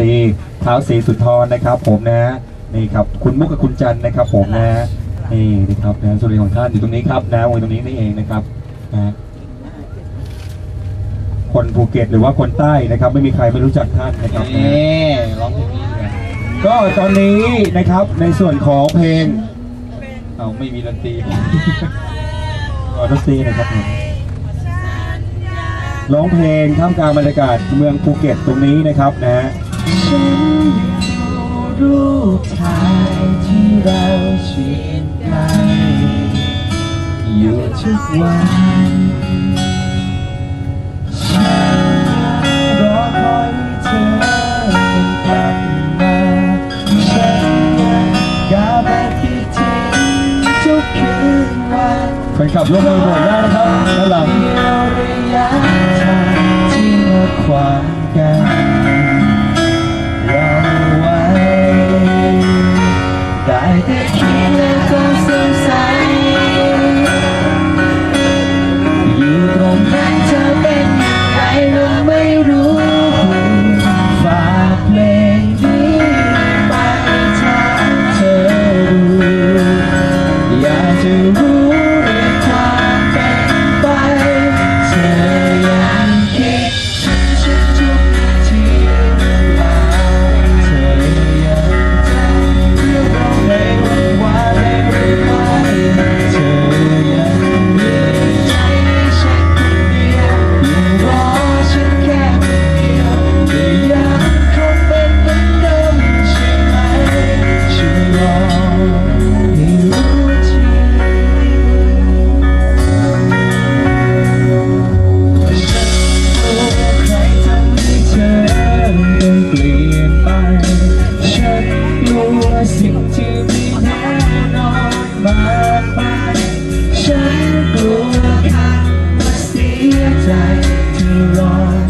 ตรีเท้าวศรีสุนทรนะครับ ผมนะฮะนี่ครับคุณมุกกับคุณจันทร์นะครับ ผมนะฮะนี่นะครับนะส่วนของท่านอยู่ตรงนี้ครับนะวงตรงนี้นี่เองนะครับนะฮะคนภูเก็ตหรือว่าคนใต้นะครับ ไม่มีใครไม่รู้จักท่านนะครับนะฮะนี่ร้องเพลงนี้ไงก็ตอนนี้นะครับในส่วนของเพลงเอาไม่มีดนตรีขอดนตรีหนะครับผมร้องเพลงท่ามกลางบรรยากาศเมืองภูเก็ตตรงนี้นะครับนะ ฮะฉันดูรูปถ่ายที่เราชิดใกล้อยู่ทุกวันฉันรอคอยเธอยังกลับมาฉันยังกาบคิดถึงทุกคืนวันแฟนคลับร่วมมือโหวตได้นะครับด้านหลัง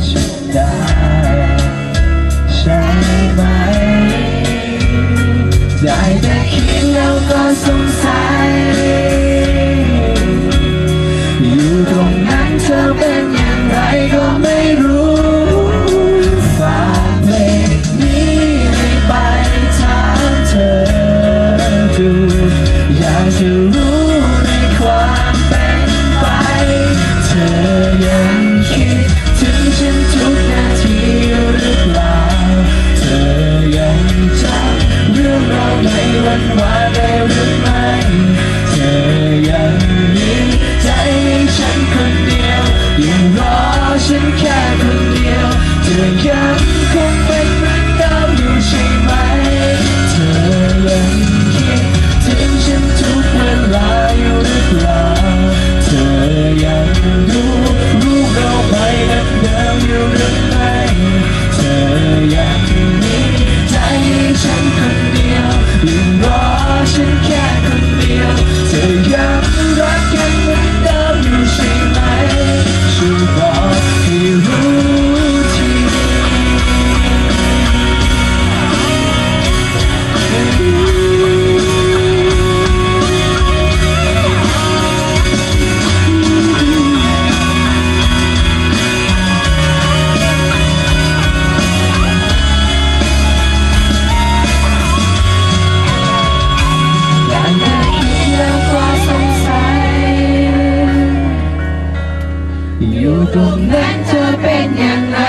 ฉันได้ไหม ได้แต่คิดแล้วก็สงสัย อยู่ตรงนั้นเธอเป็นอย่างไรก็ไม่รู้ฝากเพลนี้ไปถามเธอดูอยากจะ ตรงนั้นเธอเป็นอย่างไร